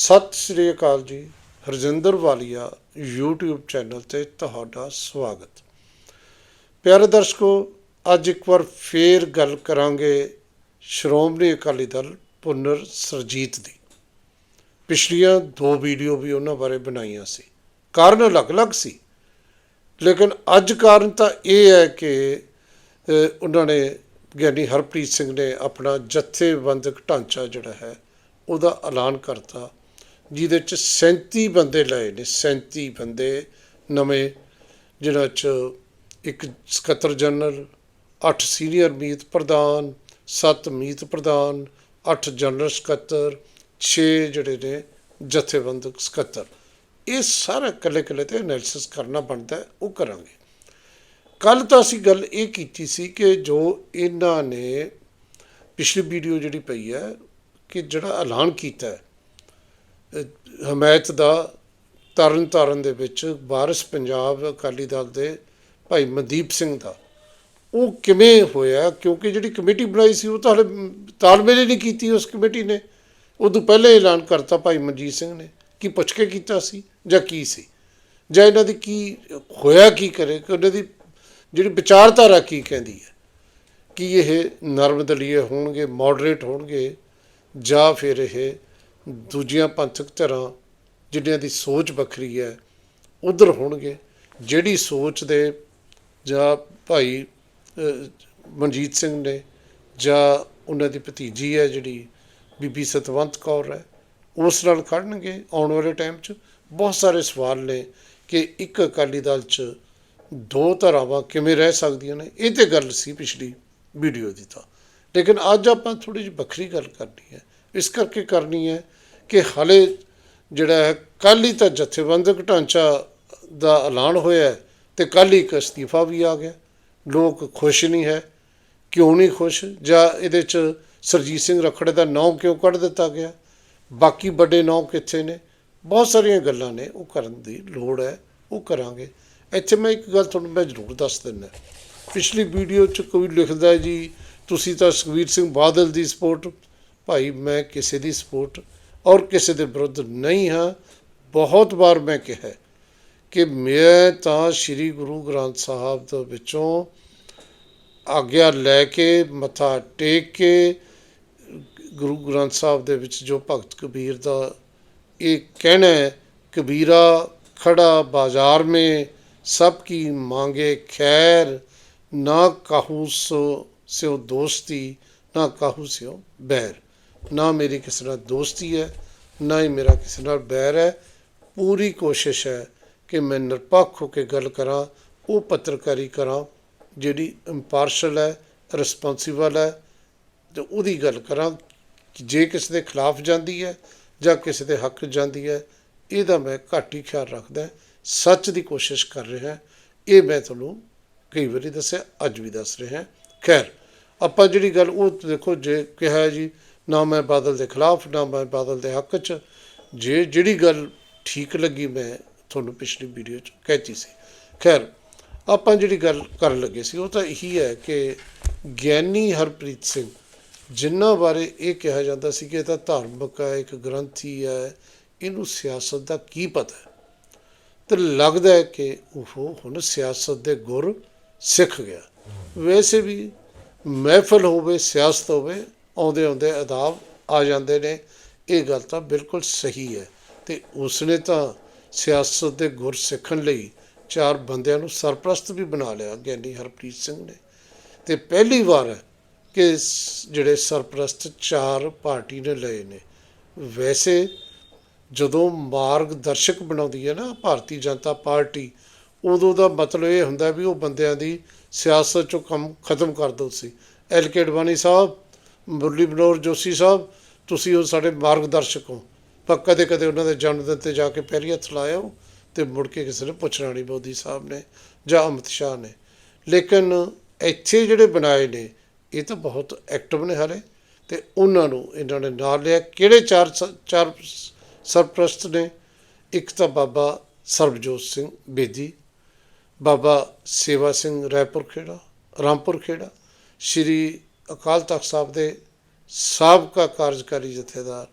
ਸਤਿ ਸ੍ਰੀ ਅਕਾਲ ਜੀ, ਹਰਜਿੰਦਰ ਵਾਲੀਆ YouTube channel ਤੇ ਤੁਹਾਡਾ ਸਵਾਗਤ। ਪਿਆਰੇ ਦਰਸ਼ਕੋ, ਅੱਜ ਇੱਕ ਵਾਰ ਫੇਰ ਗੱਲ ਕਰਾਂਗੇ ਸ਼੍ਰੋਮਣੀ ਅਕਾਲੀ ਦਲ ਪੁਨਰ ਸਰਜੀਤ ਦੀ। ਪਿਛਲੀਆਂ ਦੋ ਵੀਡੀਓ ਵੀ ਉਹਨਾਂ ਬਾਰੇ ਬਣਾਈਆਂ ਸੀ। ਕਾਰਨ ਅਲੱਗ-ਅਲੱਗ ਸੀ। ਲੇਕਿਨ ਅੱਜ ਕਾਰਨ ਤਾਂ ਇਹ ਹੈ ਕਿ ਉਹਨਾਂ ਨੇ ਗਿਆਨੀ ਹਰਪ੍ਰੀਤ ਸਿੰਘ ਨੇ ਆਪਣਾ ਜਥੇਬੰਦਕ ਢਾਂਚਾ ਜਿਹੜਾ ਹੈ, ਉਹਦਾ ਐਲਾਨ ਕਰਤਾ। ਜਿਹਦੇ ਚ 37 ਬੰਦੇ ਲਏ ਨੇ 37 ਬੰਦੇ ਨਵੇਂ, ਜਿਹਨਾਂ ਚ ਇੱਕ ਸਕੱਤਰ ਜਨਰਲ 8 ਸੀਨੀਅਰ ਮੀਤ ਪ੍ਰਧਾਨ 7 ਮੀਤ ਪ੍ਰਧਾਨ 8 ਜਨਰਲ ਸਕੱਤਰ 6 ਜਿਹੜੇ ਨੇ ਜਥੇਬੰਦਕ ਸਕੱਤਰ। ਇਹ ਸਾਰਾ ਇਕੱਲੇ ਇਕੱਲੇ ਤੇ ਐਨਾਲਿਸਿਸ ਕਰਨਾ ਬਣਦਾ ਉਹ ਕਰਾਂਗੇ। ਕੱਲ ਤਾਂ ਅਸੀਂ ਗੱਲ ਇਹ ਕੀਤੀ ਸੀ ਕਿ ਜੋ ਇਹਨਾਂ ਨੇ, ਪਿਛਲੀ ਵੀਡੀਓ ਜਿਹੜੀ ਪਈ ਹੈ, ਕਿ ਜਿਹੜਾ ਐਲਾਨ ਕੀਤਾ ਹੈ ਹਮਾਇਤ ਦਾ ਤਰਨ ਤਾਰਨ ਦੇ ਵਿੱਚ ਵਾਰਿਸ ਪੰਜਾਬ ਅਕਾਲੀ ਦਲ ਦੇ ਭਾਈ ਮਨਦੀਪ ਸਿੰਘ ਦਾ। ਉਹ ਕਿਵੇਂ ਹੋਇਆ? ਕਿਉਂਕਿ ਜਿਹੜੀ ਕਮੇਟੀ ਬਣਾਈ ਸੀ, ਉਹ ਤਾਂ ਹਲੇ ਤਾਲਮੇਲ ਹੀ ਨਹੀਂ ਕੀਤੀ ਉਸ ਕਮੇਟੀ ਨੇ। ਉਦੋਂ ਪਹਿਲੇ ਐਲਾਨ ਕਰਤਾ ਭਾਈ ਮਨਜੀਤ ਸਿੰਘ ਨੇ। ਕੀ ਪੁੱਛ ਕੇ ਕੀਤਾ ਸੀ ਜਾਂ ਕੀ ਸੀ? ਜਾਂ ਇਹਨਾਂ ਦੀ ਕੀ ਹੋਇਆ, ਕੀ ਕਰੇ? ਕਿ ਉਹਨਾਂ ਦੀ ਜਿਹੜੀ ਵਿਚਾਰਧਾਰਾ ਕੀ ਕਹਿੰਦੀ ਹੈ? ਕਿ ਇਹ ਨਰਮ ਦਲੀਏ ਹੋਣਗੇ, ਮੋਡਰੇਟ ਹੋਣਗੇ ਜਾਂ ਫਿਰ ਇਹ ਦੂਜੀਆਂ ਪੰਥਕ ਧਿਰਾਂ ਜਿਨ੍ਹਾਂ ਦੀ ਸੋਚ ਵੱਖਰੀ ਹੈ, ਉਧਰ ਹੋਣਗੇ। ਜਿਹੜੀ ਸੋਚ ਦੇ ਜਾਂ ਭਾਈ ਮਨਜੀਤ ਸਿੰਘ ਨੇ ਜਾਂ ਉਹਨਾਂ ਦੀ ਭਤੀਜੀ ਹੈ ਜਿਹੜੀ ਬੀਬੀ ਸਤਵੰਤ ਕੌਰ ਹੈ, ਉਸ ਨਾਲ ਖੜਨਗੇ ਆਉਣ ਵਾਲੇ ਟਾਈਮ 'ਚ। ਬਹੁਤ ਸਾਰੇ ਸਵਾਲ ਨੇ ਕਿ ਇੱਕ ਅਕਾਲੀ ਦਲ 'ਚ ਦੋ ਧਰਾਵਾਂ ਕਿਵੇਂ ਰਹਿ ਸਕਦੀਆਂ ਨੇ, ਇਹ ਤੇ ਗੱਲ ਸੀ ਪਿਛਲੀ ਵੀਡੀਓ ਦੀ ਤਾਂ। ਲੇਕਿਨ ਅੱਜ ਆਪਾਂ ਥੋੜੀ ਜਿਹੀ ਵੱਖਰੀ ਗੱਲ ਕਰਨੀ ਹੈ। ਇਸ ਕਰਕੇ ਕਰਨੀ ਹੈ ਕਿ ਹਾਲੇ ਜਿਹੜਾ ਹੈ, ਕੱਲ੍ਹ ਹੀ ਤਾਂ ਜਥੇਬੰਦਕ ਢਾਂਚਾ ਦਾ ਐਲਾਨ ਹੋਇਆ ਹੈ ਤੇ ਕੱਲ੍ਹ ਹੀ ਇੱਕ ਅਸਤੀਫਾ ਵੀ ਆ ਗਿਆ। ਲੋਕ ਖੁਸ਼ ਨਹੀਂ ਹੈ। ਕਿਉਂ ਨਹੀਂ ਖੁਸ਼? ਜਾਂ ਇਹਦੇ ਚ ਸਰਜੀਤ ਸਿੰਘ ਰਖੜੇ ਦਾ ਨਾਂ ਕਿਉਂ ਕੱਢ ਦਿੱਤਾ ਗਿਆ? ਬਾਕੀ ਵੱਡੇ ਨਾਂ ਕਿੱਥੇ ਨੇ? ਬਹੁਤ ਸਾਰੀਆਂ ਗੱਲਾਂ ਨੇ, ਉਹ ਕਰਨ ਦੀ ਲੋੜ ਹੈ, ਉਹ ਕਰਾਂਗੇ। ਇੱਥੇ ਮੈਂ ਇੱਕ ਗੱਲ ਤੁਹਾਨੂੰ ਮੈਂ ਜ਼ਰੂਰ ਦੱਸ ਦਿੰਦਾ ਪਿਛਲੀ ਵੀਡੀਓ 'ਚ ਕੋਈ ਲਿਖਦਾ ਜੀ, ਤੁਸੀਂ ਤਾਂ ਸੁਖਬੀਰ ਸਿੰਘ ਬਾਦਲ ਦੀ ਸਪੋਰਟ, ਭਾਈ ਮੈਂ ਕਿਸੇ ਦੀ ਸਪੋਰਟ ਔਰ ਕਿਸੇ ਦੇ ਵਿਰੁੱਧ ਨਹੀਂ ਹਾਂ। ਬਹੁਤ ਵਾਰ ਮੈਂ ਕਿਹਾ ਕਿ ਮੈਂ ਤਾਂ ਸ੍ਰੀ ਗੁਰੂ ਗ੍ਰੰਥ ਸਾਹਿਬ ਦੇ ਵਿੱਚੋਂ ਆਗਿਆ ਲੈ ਕੇ, ਮੱਥਾ ਟੇਕ ਕੇ ਗੁਰੂ ਗ੍ਰੰਥ ਸਾਹਿਬ ਦੇ ਵਿੱਚ ਜੋ ਭਗਤ ਕਬੀਰ ਦਾ ਇਹ ਕਹਿਣਾ ਹੈ, ਕਬੀਰਾ ਖੜਾ ਬਾਜ਼ਾਰ ਮੇ, ਸਭ ਕੀ ਮੰਗੇ ਖੈਰ, ਨਾ ਕਹੂ ਸੋ ਸਿਓ ਦੋਸਤੀ, ਨਾ ਕਹੂ ਸਿਓ ਬੈਰ। ਨਾ ਮੇਰੀ ਕਿਸੇ ਨਾਲ ਦੋਸਤੀ ਹੈ, ਨਾ ਹੀ ਮੇਰਾ ਕਿਸੇ ਨਾਲ ਬੈਰ ਹੈ। ਪੂਰੀ ਕੋਸ਼ਿਸ਼ ਹੈ ਕਿ ਮੈਂ ਨਿਰਪੱਖ ਹੋ ਕੇ ਗੱਲ ਕਰਾਂ, ਉਹ ਪੱਤਰਕਾਰੀ ਕਰਾਂ, ਜਿਹੜੀ ਇੰਪਾਰਸ਼ਲ ਹੈ ਰਿਸਪੌਂਸਿਬਲ ਹੈ, ਤੇ ਉਹਦੀ ਗੱਲ ਕਰਾਂ। ਜੇ ਕਿਸੇ ਦੇ ਖਿਲਾਫ ਜਾਂਦੀ ਹੈ ਜਾਂ ਕਿਸੇ ਦੇ ਹੱਕ 'ਚ ਜਾਂਦੀ ਹੈ, ਇਹਦਾ ਮੈਂ ਘੱਟ ਹੀ ਖਿਆਲ ਰੱਖਦਾ ਸੱਚ ਦੀ ਕੋਸ਼ਿਸ਼ ਕਰ ਰਿਹਾ ਇਹ ਮੈਂ ਤੁਹਾਨੂੰ ਕਈ ਵਾਰੀ ਦੱਸਿਆ, ਅੱਜ ਵੀ ਦੱਸ ਰਿਹਾ ਖੈਰ, ਆਪਾਂ ਜਿਹੜੀ ਗੱਲ, ਉਹ ਦੇਖੋ, ਜੇ ਕਿਹਾ ਜੀ ਨਾ ਮੈਂ ਬਾਦਲ ਦੇ ਖਿਲਾਫ ਨਾ ਮੈਂ ਬਾਦਲ ਦੇ ਹੱਕ 'ਚ। ਜੇ ਜਿਹੜੀ ਗੱਲ ਠੀਕ ਲੱਗੀ ਮੈਂ ਤੁਹਾਨੂੰ ਪਿਛਲੀ ਵੀਡੀਓ 'ਚ ਕਹਿਤੀ ਸੀ। ਖੈਰ ਆਪਾਂ ਜਿਹੜੀ ਗੱਲ ਕਰਨ ਲੱਗੇ ਸੀ ਉਹ ਤਾਂ ਇਹੀ ਹੈ ਕਿ ਗਿਆਨੀ ਹਰਪ੍ਰੀਤ ਸਿੰਘ ਜਿਨ੍ਹਾਂ ਬਾਰੇ ਇਹ ਕਿਹਾ ਜਾਂਦਾ ਸੀ ਕਿ ਇਹ ਤਾਂ ਧਾਰਮਿਕ ਹੈ ਇੱਕ ਗ੍ਰੰਥੀ ਹੈ ਇਹਨੂੰ ਸਿਆਸਤ ਦਾ ਕੀ ਪਤਾ ਤੇ ਲੱਗਦਾ ਹੈ ਕਿ ਉਹ ਹੁਣ ਸਿਆਸਤ ਦੇ ਗੁਰ ਸਿੱਖ ਗਿਆ। ਵੈਸੇ ਵੀ ਮਹਿਫਲ ਹੋਵੇ ਸਿਆਸਤ ਹੋਵੇ ਆਉਂਦੇ ਆਉਂਦੇ ਅਦਾਬ ਆ ਜਾਂਦੇ ਨੇ। ਇਹ ਗੱਲ ਤਾਂ ਬਿਲਕੁਲ ਸਹੀ ਹੈ ਤੇ ਉਸਨੇ ਤਾਂ ਸਿਆਸਤ ਦੇ ਗੁਰ ਸਿੱਖਣ ਲਈ ਚਾਰ ਬੰਦਿਆਂ ਨੂੰ ਸਰਪ੍ਰਸਤ ਵੀ ਬਣਾ ਲਿਆ, ਗਿਆਨੀ ਹਰਪ੍ਰੀਤ ਸਿੰਘ ਨੇ। ਤੇ ਪਹਿਲੀ ਵਾਰ ਕਿ ਜਿਹੜੇ ਸਰਪ੍ਰਸਤ ਚਾਰ ਪਾਰਟੀ ਨੇ ਲਏ ਨੇ। ਵੈਸੇ ਜਦੋਂ ਮਾਰਗਦਰਸ਼ਕ ਬਣਾਉਂਦੀ ਹੈ ਨਾ ਭਾਰਤੀ ਜਨਤਾ ਪਾਰਟੀ, ਉਦੋਂ ਦਾ ਮਤਲਬ ਇਹ ਹੁੰਦਾ ਵੀ ਉਹ ਬੰਦਿਆਂ ਦੀ ਸਿਆਸਤ ਚੋਂ ਕੰਮ ਖਤਮ ਕਰ ਦੋ ਸੀ ਐਲ ਕੇ ਅਡਵਾਨੀ ਸਾਹਿਬ ਮੁਰਲੀ ਮਨੋਹਰ ਜੋਸ਼ੀ ਸਾਹਿਬ, ਤੁਸੀਂ ਉਹ ਸਾਡੇ ਮਾਰਗਦਰਸ਼ਕ ਹੋ। ਪਰ ਕਦੇ ਕਦੇ ਉਹਨਾਂ ਦੇ ਜਨਮ ਦਿਨ ਤੇ ਜਾ ਕੇ ਪੈਰੀ ਹੱਥ ਲਾਇਓ ਤੇ ਮੁੜ ਕੇ ਕਿਸੇ ਨੇ ਪੁੱਛਣਾ ਨਹੀਂ, ਮੋਦੀ ਸਾਹਿਬ ਨੇ ਜਾਂ ਅਮਿਤ ਸ਼ਾਹ ਨੇ। ਲੇਕਿਨ ਇੱਥੇ ਜਿਹੜੇ ਬਣਾਏ ਨੇ, ਇਹ ਤਾਂ ਬਹੁਤ ਐਕਟਿਵ ਨੇ ਹਾਲੇ ਤੇ ਉਹਨਾਂ ਨੂੰ ਇਹਨਾਂ ਨੇ ਨਾਲ ਲਿਆ। ਕਿਹੜੇ ਚਾਰ ਸ- ਚਾਰ ਸਰਪ੍ਰਸਤ ਨੇ? ਇੱਕ ਤਾਂ ਬਾਬਾ ਸਰਬਜੋਤ ਸਿੰਘ ਬੇਦੀ, ਬਾਬਾ ਸੇਵਾ ਸਿੰਘ ਰਾਏਪੁਰ ਖੇੜਾ, ਰਾਮਪੁਰ ਖੇੜਾ, ਸ਼੍ਰੀ ਅਕਾਲ ਤਖਤ ਸਾਹਿਬ ਦੇ ਸਾਬਕਾ ਕਾਰਜਕਾਰੀ ਜਥੇਦਾਰ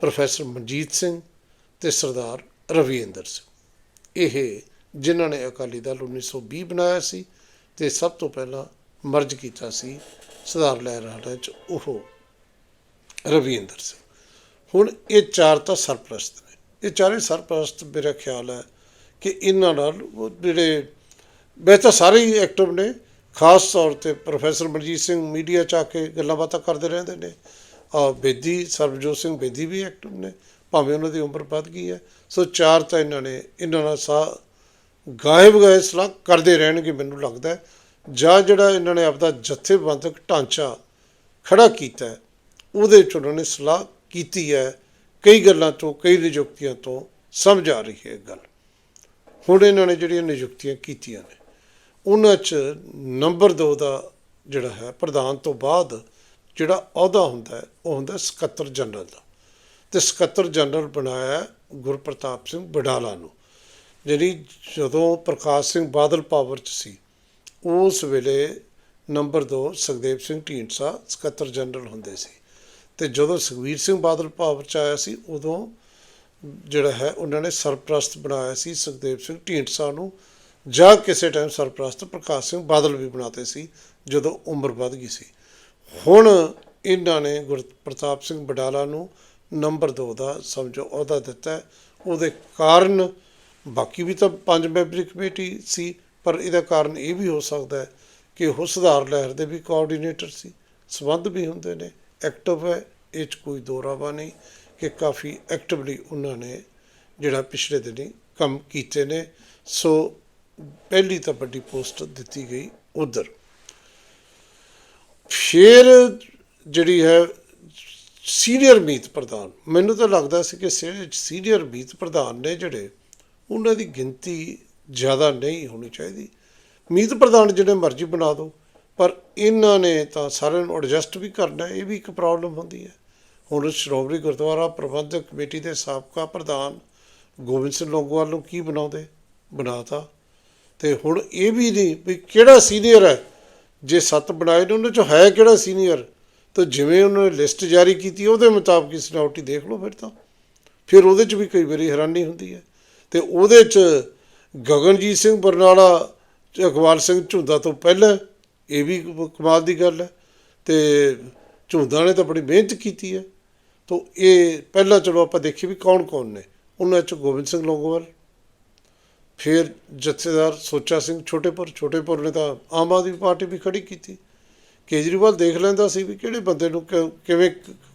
ਪ੍ਰੋਫੈਸਰ ਮਨਜੀਤ ਸਿੰਘ ਤੇ ਸਰਦਾਰ ਰਵਿੰਦਰ ਸਿੰਘ। ਇਹ ਜਿਨ੍ਹਾਂ ਨੇ ਅਕਾਲੀ ਦਲ 1920 ਬਣਾਇਆ ਸੀ ਤੇ ਸਭ ਤੋਂ ਪਹਿਲਾਂ ਮਰਜ ਕੀਤਾ ਸੀ ਸਰਦਾਰ ਲਹਿਰਾਣਾ ਚ ਉਹ ਰਵਿੰਦਰ ਸਿੰਘ। ਹੁਣ ਇਹ ਚਾਰ ਤਾਂ ਸਰਪ੍ਰਸਤ ਨੇ। ਇਹ ਚਾਰੇ ਸਰਪ੍ਰਸਤ ਮੇਰਾ ਖਿਆਲ ਹੈ ਕਿ ਇਹਨਾਂ ਨਾਲ ਉਹ ਜਿਹੜੇ, ਵੈਸੇ ਤਾਂ ਸਾਰੇ ਹੀ ਐਕਟਿਵ ਨੇ ਖਾਸ ਤੌਰ ਤੇ ਪ੍ਰੋਫੈਸਰ ਮਨਜੀਤ ਸਿੰਘ ਮੀਡੀਆ ਚ ਆ ਕੇ ਗੱਲਾਂ ਬਾਤਾਂ ਕਰਦੇ ਰਹਿੰਦੇ ਨੇ। ਆ ਬੇਦੀ, ਸਰਬਜੋਤ ਸਿੰਘ ਬੇਦੀ ਵੀ ਐਕਟਿਵ ਨੇ, ਭਾਵੇਂ ਉਹਨਾਂ ਦੀ ਉਮਰ ਵੱਧ ਗਈ ਹੈ। ਸੋ ਚਾਰ ਤਾਂ ਇਹਨਾਂ ਨੇ, ਇਹਨਾਂ ਨਾਲ ਸਾ ਗਾਇਬ ਗਏ ਸਲਾਹ ਕਰਦੇ ਰਹਿਣਗੇ ਮੈਨੂੰ ਲੱਗਦਾ ਜਾਂ ਜਿਹੜਾ ਇਹਨਾਂ ਨੇ ਆਪਦਾ ਜਥੇਬੰਦਕ ਢਾਂਚਾ ਖੜਾ ਕੀਤਾ ਉਹਦੇ ਚ ਉਹਨਾਂ ਨੇ ਸਲਾਹ ਕੀਤੀ ਹੈ। ਕਈ ਗੱਲਾਂ ਤੋਂ, ਕਈ ਨਿਯੁਕਤੀਆਂ ਤੋਂ ਸਮਝ ਆ ਰਹੀ ਹੈ ਇਹ ਗੱਲ। ਹੁਣ ਇਹਨਾਂ ਨੇ ਜਿਹੜੀਆਂ ਨਿਯੁਕਤੀਆਂ ਕੀਤੀਆਂ ਨੇ ਉਹਨਾਂ 'ਚ ਨੰਬਰ 2 ਦਾ ਜਿਹੜਾ ਹੈ, ਪ੍ਰਧਾਨ ਤੋਂ ਬਾਅਦ ਜਿਹੜਾ ਅਹੁਦਾ ਹੁੰਦਾ ਉਹ ਹੁੰਦਾ ਸਕੱਤਰ ਜਨਰਲ ਦਾ। ਤੇ ਸਕੱਤਰ ਜਨਰਲ ਬਣਾਇਆ ਗੁਰਪ੍ਰਤਾਪ ਸਿੰਘ ਬਡਾਲਾ ਨੂੰ। ਜਿਹੜੀ ਜਦੋਂ ਪ੍ਰਕਾਸ਼ ਸਿੰਘ ਬਾਦਲ ਪਾਵਰ 'ਚ ਸੀ, ਉਸ ਵੇਲੇ ਨੰਬਰ 2 ਸੁਖਦੇਵ ਸਿੰਘ ਢੀਂਡਸਾ ਸਕੱਤਰ ਜਨਰਲ ਹੁੰਦੇ ਸੀ। ਤੇ ਜਦੋਂ ਸੁਖਵੀਰ ਸਿੰਘ ਬਾਦਲ ਪਾਵਰ 'ਚ ਆਇਆ ਸੀ, ਉਦੋਂ ਜਿਹੜਾ ਹੈ, ਉਹਨਾਂ ਨੇ ਸਰਪ੍ਰਸਤ ਬਣਾਇਆ ਸੀ ਸੁਖਦੇਵ ਸਿੰਘ ਢੀਂਡਸਾ ਨੂੰ ਜਾਂ ਕਿਸੇ ਟਾਈਮ ਸਰਪ੍ਰਸਤ ਪ੍ਰਕਾਸ਼ ਸਿੰਘ ਬਾਦਲ ਵੀ ਬਣਾਤੇ ਸੀ, ਜਦੋਂ ਉਮਰ ਵੱਧ ਗਈ ਸੀ। ਹੁਣ ਇਹਨਾਂ ਨੇ ਗੁਰਪ੍ਰਤਾਪ ਸਿੰਘ ਬਡਾਲਾ ਨੂੰ ਨੰਬਰ 2 ਦਾ ਸਮਝੋ ਅਹੁਦਾ ਦਿੱਤਾ ਉਹਦੇ ਕਾਰਨ ਬਾਕੀ ਵੀ ਤਾਂ ਪੰਜ ਮੈਂਬਰੀ ਕਮੇਟੀ ਸੀ, ਪਰ ਇਹਦਾ ਕਾਰਨ ਇਹ ਵੀ ਹੋ ਸਕਦਾ ਹੈ ਕਿ ਉਹ ਸੁਧਾਰ ਲਹਿਰ ਦੇ ਵੀ ਕੋਆਰਡੀਨੇਟਰ ਸੀ। ਸਬੰਧ ਵੀ ਹੁੰਦੇ ਨੇ ਐਕਟਿਵ ਹੈ, ਇਹ 'ਚ ਕੋਈ ਦੋਰਾਵਾ ਨਹੀਂ ਕਿ ਕਾਫੀ ਐਕਟਿਵਲੀ ਉਹਨਾਂ ਨੇ ਜਿਹੜਾ ਪਿਛਲੇ ਦਿਨੀ ਕੰਮ ਕੀਤੇ ਨੇ। ਸੋ ਪਹਿਲੀ ਤਾਂ ਵੱਡੀ ਪੋਸਟ ਦਿੱਤੀ ਗਈ ਉਧਰ। ਫਿਰ ਜਿਹੜੀ ਹੈ ਸੀਨੀਅਰ ਮੀਤ ਪ੍ਰਧਾਨ, ਮੈਨੂੰ ਤਾਂ ਲੱਗਦਾ ਸੀ ਕਿ ਸੀਨੀਅਰ ਮੀਤ ਪ੍ਰਧਾਨ ਨੇ ਜਿਹੜੇ, ਉਹਨਾਂ ਦੀ ਗਿਣਤੀ ਜ਼ਿਆਦਾ ਨਹੀਂ ਹੋਣੀ ਚਾਹੀਦੀ। ਮੀਤ ਪ੍ਰਧਾਨ ਜਿਹੜੇ ਮਰਜ਼ੀ ਬਣਾ ਦਿਓ ਪਰ ਇਹਨਾਂ ਨੇ ਤਾਂ ਸਾਰਿਆਂ ਨੂੰ ਐਡਜਸਟ ਵੀ ਕਰਨਾ, ਇਹ ਵੀ ਇੱਕ ਪ੍ਰੋਬਲਮ ਹੁੰਦੀ ਹੈ। ਹੁਣ ਸ਼੍ਰੋਮਣੀ ਗੁਰਦੁਆਰਾ ਪ੍ਰਬੰਧਕ ਕਮੇਟੀ ਦੇ ਸਾਬਕਾ ਪ੍ਰਧਾਨ ਗੋਬਿੰਦ ਸਿੰਘ ਲੌਂਗੋਵਾਲ ਨੂੰ ਕੀ ਬਣਾਉਂਦੇ? ਬਣਾਤਾ। ਤੇ ਹੁਣ ਇਹ ਵੀ ਨਹੀਂ ਵੀ ਕਿਹੜਾ ਸੀਨੀਅਰ ਹੈ? ਜੇ ਸੱਤ ਬਣਾਏ ਨੇ ਉਹਨਾਂ ਚੋਂ ਹੈ ਕਿਹੜਾ ਸੀਨੀਅਰ? ਤਾਂ ਜਿਵੇਂ ਉਹਨਾਂ ਨੇ ਲਿਸਟ ਜਾਰੀ ਕੀਤੀ, ਉਹਦੇ ਮੁਤਾਬਕ ਹੀ ਦੇਖ ਲਓ ਫਿਰ ਤਾਂ। ਫਿਰ ਉਹਦੇ 'ਚ ਵੀ ਕਈ ਵਾਰੀ ਹੈਰਾਨੀ ਹੁੰਦੀ ਹੈ। ਤੇ ਉਹਦੇ 'ਚ ਗਗਨਜੀਤ ਸਿੰਘ ਬਰਨਾਲਾ ਤੇ ਸਿੰਘ ਝੁੰਦਾ ਤੋਂ ਪਹਿਲਾਂ ਇਹ ਵੀ ਕਮਾਲ ਦੀ ਗੱਲ ਹੈ। ਤੇ ਝੁੰਦਾ ਨੇ ਤਾਂ ਬੜੀ ਮਿਹਨਤ ਕੀਤੀ ਹੈ। ਤਾਂ ਇਹ ਪਹਿਲਾਂ ਚਲੋ ਆਪਾਂ ਦੇਖੀਏ ਵੀ ਕੌਣ ਕੌਣ ਨੇ। ਉਹਨਾਂ 'ਚ ਗੋਬਿੰਦ ਸਿੰਘ ਲੌਂਗੋਵਾਲ। ਫਿਰ ਜਥੇਦਾਰ ਸੋਚਾ ਸਿੰਘ ਛੋਟੇਪੁਰ ਛੋਟੇਪੁਰ ਨੇ ਤਾਂ ਆਮ ਆਦਮੀ ਪਾਰਟੀ ਵੀ ਖੜੀ ਕੀਤੀ। ਕੇਜਰੀਵਾਲ ਦੇਖ ਲੈਂਦਾ ਸੀ ਵੀ ਕਿਹੜੇ ਬੰਦੇ ਨੂੰ ਕਿ- ਕਿਵੇਂ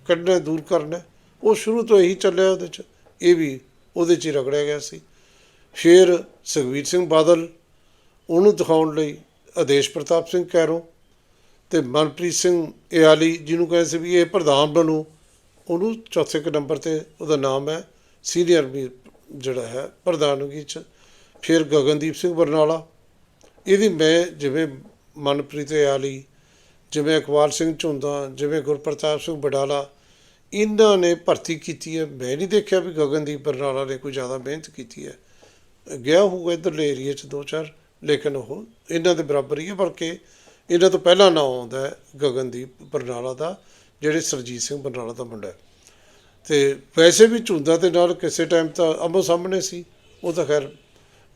ਕੱਢਣਾ, ਦੂਰ ਕਰਨਾ। ਉਹ ਸ਼ੁਰੂ ਤੋਂ ਇਹੀ ਚੱਲਿਆ ਉਹਦੇ 'ਚ, ਇਹ ਵੀ ਉਹਦੇ 'ਚ ਹੀ ਰਗੜਿਆ ਗਿਆ ਸੀ। ਫਿਰ ਸੁਖਵੀਰ ਸਿੰਘ ਬਾਦਲ ਉਹਨੂੰ ਦਿਖਾਉਣ ਲਈ ਆਦੇਸ਼ ਪ੍ਰਤਾਪ ਸਿੰਘ ਕੈਰੋਂ ਤੇ ਮਨਪ੍ਰੀਤ ਸਿੰਘ ਇਆਲੀ ਜਿਹਨੂੰ ਕਹਿੰਦੇ ਸੀ ਵੀ ਇਹ ਪ੍ਰਧਾਨ ਬਣੂ, ਉਹਨੂੰ ਚੌਥੇ ਕੁ ਨੰਬਰ ਤੇ ਉਹਦਾ ਨਾਮ ਹੈ, ਸੀਨੀਅਰ ਵੀ ਜਿਹੜਾ ਹੈ, ਪ੍ਰਧਾਨਗੀ ਚ ਫਿਰ ਗਗਨਦੀਪ ਸਿੰਘ ਬਰਨਾਲਾ। ਇਹਦੀ ਮੈਂ ਜਿਵੇਂ ਮਨਪ੍ਰੀਤ ਆਲੀ ਜਿਵੇਂ ਇਕਬਾਲ ਸਿੰਘ ਝੁੰਦਾ, ਜਿਵੇਂ ਗੁਰਪ੍ਰਤਾਪ ਸਿੰਘ ਬਡਾਲਾ, ਇਹਨਾਂ ਨੇ ਭਰਤੀ ਕੀਤੀ ਹੈ। ਮੈਂ ਨਹੀਂ ਦੇਖਿਆ ਵੀ ਗਗਨਦੀਪ ਬਰਨਾਲਾ ਨੇ ਕੋਈ ਜ਼ਿਆਦਾ ਮਿਹਨਤ ਕੀਤੀ ਹੈ। ਗਿਆ ਹੋਊਗਾ ਇੱਧਰਲੇ ਏਰੀਏ 'ਚ ਦੋ ਚਾਰ, ਲੇਕਿਨ ਉਹ ਇਹਨਾਂ ਦੇ ਬਰਾਬਰ ਹੀ ਹੈ, ਬਲਕਿ ਇਹਨਾਂ ਤੋਂ ਪਹਿਲਾਂ ਨਾਂ ਆਉਂਦਾ ਹੈ ਗਗਨਦੀਪ ਬਰਨਾਲਾ ਦਾ, ਜਿਹੜੇ ਸਰਜੀਤ ਸਿੰਘ ਬਰਨਾਲਾ ਦਾ ਮੁੰਡਾ ਹੈ। ਤੇ ਵੈਸੇ ਵੀ ਝੁੰਦਾ ਦੇ ਨਾਲ ਕਿਸੇ ਟਾਈਮ ਤਾਂ ਆਮੋ ਸਾਹਮਣੇ ਸੀ, ਉਹ ਤਾਂ ਖੈਰ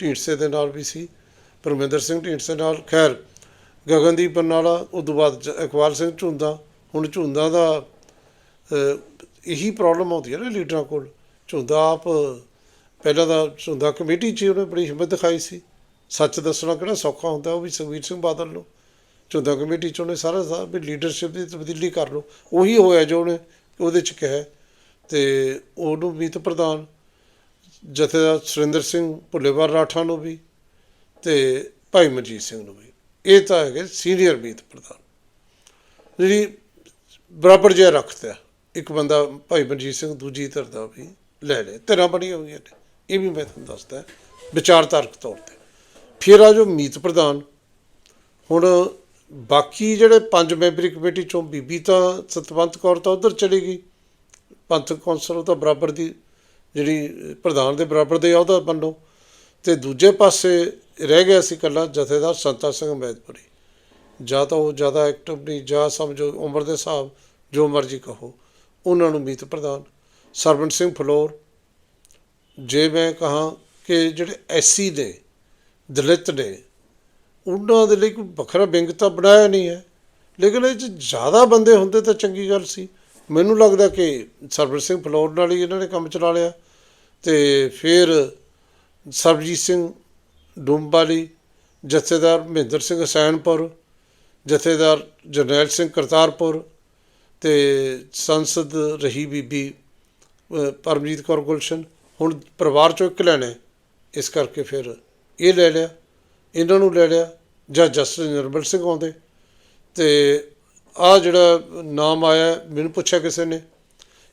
ਢੀਂਡਸੇ ਦੇ ਨਾਲ ਵੀ ਸੀ, ਪਰਮਿੰਦਰ ਸਿੰਘ ਢੀਂਡਸੇ ਨਾਲ। ਖੈਰ, ਗਗਨਦੀਪ ਬਰਨਾਲਾ, ਉਸ ਤੋਂ ਬਾਅਦ ਜ- ਇਕਬਾਲ ਸਿੰਘ ਝੁੰਦਾ। ਹੁਣ ਝੁੰਦਾ ਦਾ ਇਹੀ ਪ੍ਰੋਬਲਮ ਆਉਂਦੀ ਹੈ ਨਾ ਲੀਡਰਾਂ ਕੋਲ। ਝੁੰਦਾ ਆਪ, ਪਹਿਲਾਂ ਤਾਂ ਝੁੰਦਾ ਕਮੇਟੀ 'ਚ ਹੀ ਉਹਨੇ ਬੜੀ ਹਿੰਮਤ ਦਿਖਾਈ ਸੀ। ਸੱਚ ਦੱਸਣਾ ਕਿਹੜਾ ਸੌਖਾ ਹੁੰਦਾ, ਉਹ ਵੀ ਸੁਖਬੀਰ ਸਿੰਘ ਬਾਦਲ ਨੂੰ। ਝੁੰਦਾ ਕਮੇਟੀ 'ਚ ਉਹਨੇ ਸਾਰਾ ਸਾਰਾ ਵੀ ਲੀਡਰਸ਼ਿਪ ਦੀ ਤਬਦੀਲੀ ਕਰ ਲਓ। ਉਹੀ ਹੋਇਆ ਜੋ ਉਹਨੇ ਉਹਦੇ 'ਚ ਕਿਹਾ। ਤੇ ਉਹਨੂੰ ਮੀਤ ਪ੍ਰਧਾਨ ਜਥੇਦਾਰ ਸੁਰਿੰਦਰ ਸਿੰਘ ਭੁੱਲੇਵਾਲ ਰਾਠਾ ਨੂੰ ਵੀ ਤੇ ਭਾਈ ਮਨਜੀਤ ਸਿੰਘ ਨੂੰ ਵੀ। ਇਹ ਤਾਂ ਹੈਗੇ ਸੀਨੀਅਰ ਮੀਤ ਪ੍ਰਧਾਨ। ਜਿਹੜੀ ਬਰਾਬਰ ਜਿਹਾ ਰੱਖਦਾ ਇੱਕ ਬੰਦਾ ਭਾਈ ਮਨਜੀਤ ਸਿੰਘ, ਦੂਜੀ ਧਿਰ ਦਾ ਵੀ ਲੈ ਲੈ, ਧਿਰਾਂ ਬਣੀਆਂ ਹੋਈਆਂ ਨੇ। ਇਹ ਵੀ ਮੈਂ ਤੁਹਾਨੂੰ ਦੱਸਦਾ ਵਿਚਾਰਧਾਰਕ ਤੌਰ ਤੇ। ਫਿਰ ਆ ਜੋ ਮੀਤ ਪ੍ਰਧਾਨ। ਹੁਣ ਬਾਕੀ ਜਿਹੜੇ ਪੰਜ ਮੈਂਬਰੀ ਕਮੇਟੀ ਚੋਂ ਬੀਬੀ ਤਾਂ ਸਤਵੰਤ ਕੌਰ ਤਾਂ ਉਧਰ ਚਲੀ ਗਈ। ਪੰਥਕ ਕੌਂਸਲ ਉਹ ਤਾਂ ਬਰਾਬਰ ਦੀ ਜਿਹੜੀ ਪ੍ਰਧਾਨ ਦੇ ਬਰਾਬਰ ਦੇ ਅਹੁਦਾ ਬੰਨੋ ਤੇ ਦੂਜੇ ਪਾਸੇ ਰਹਿ ਗਿਆ ਸੀ ਇਕੱਲਾ ਜਥੇਦਾਰ ਸੰਤਾ ਸਿੰਘ ਮੈਦਪੁਰੀ ਜਾਂ ਤਾਂ ਉਹ ਜ਼ਿਆਦਾ ਐਕਟਿਵ ਨਹੀਂ, ਜਾਂ ਸਮਝੋ ਉਮਰ ਦੇ ਹਿਸਾਬ ਜੋ ਮਰਜ਼ੀ ਕਹੋ, ਉਹਨਾਂ ਨੂੰ ਮੀਤ ਪ੍ਰਧਾਨ। ਸਰਵਨ ਸਿੰਘ ਫਲੋਰ, ਜੇ ਮੈਂ ਕਹਾਂ ਕਿ ਜਿਹੜੇ ਐਸੀ ਨੇ, ਦਲਿਤ ਨੇ, ਉਹਨਾਂ ਦੇ ਲਈ ਕੋਈ ਵੱਖਰਾ ਵਿੰਗ ਤਾਂ ਬਣਾਇਆ ਨਹੀਂ ਹੈ। ਲੇਕਿਨ ਇਹ 'ਚ ਜ਼ਿਆਦਾ ਬੰਦੇ ਹੁੰਦੇ ਤਾਂ ਚੰਗੀ ਗੱਲ ਸੀ। ਮੈਨੂੰ ਲੱਗਦਾ ਕਿ ਸਰਵਨ ਸਿੰਘ ਫਲੋਰ ਨਾਲ ਹੀ ਇਹਨਾਂ ਨੇ ਕੰਮ ਚਲਾ ਲਿਆ ਤੇ ਫਿਰ ਸਰਬਜੀਤ ਸਿੰਘ ਡੂਮਵਾਲੀ ਜਥੇਦਾਰ ਮਹਿੰਦਰ ਸਿੰਘ ਹਸੈਨਪੁਰ, ਜਥੇਦਾਰ ਜਰਨੈਲ ਸਿੰਘ ਕਰਤਾਰਪੁਰ ਤੇ ਸੰਸਦ ਰਹੀ ਬੀਬੀ ਪਰਮਜੀਤ ਕੌਰ ਗੁਲਸ਼ਨ। ਹੁਣ ਪਰਿਵਾਰ ਚੋਂ ਇੱਕ ਲੈਣਾ ਇਸ ਕਰਕੇ ਫਿਰ ਇਹ ਲੈ ਲਿਆ। ਇਹਨਾਂ ਨੂੰ ਲੈ ਲਿਆ। ਜਾਂ ਜਸਟਿਸ ਨਿਰਮਲ ਸਿੰਘ ਆਉਂਦੇ। ਤੇ ਆ ਜਿਹੜਾ ਨਾਮ ਆਇਆ, ਮੈਨੂੰ ਪੁੱਛਿਆ ਕਿਸੇ ਨੇ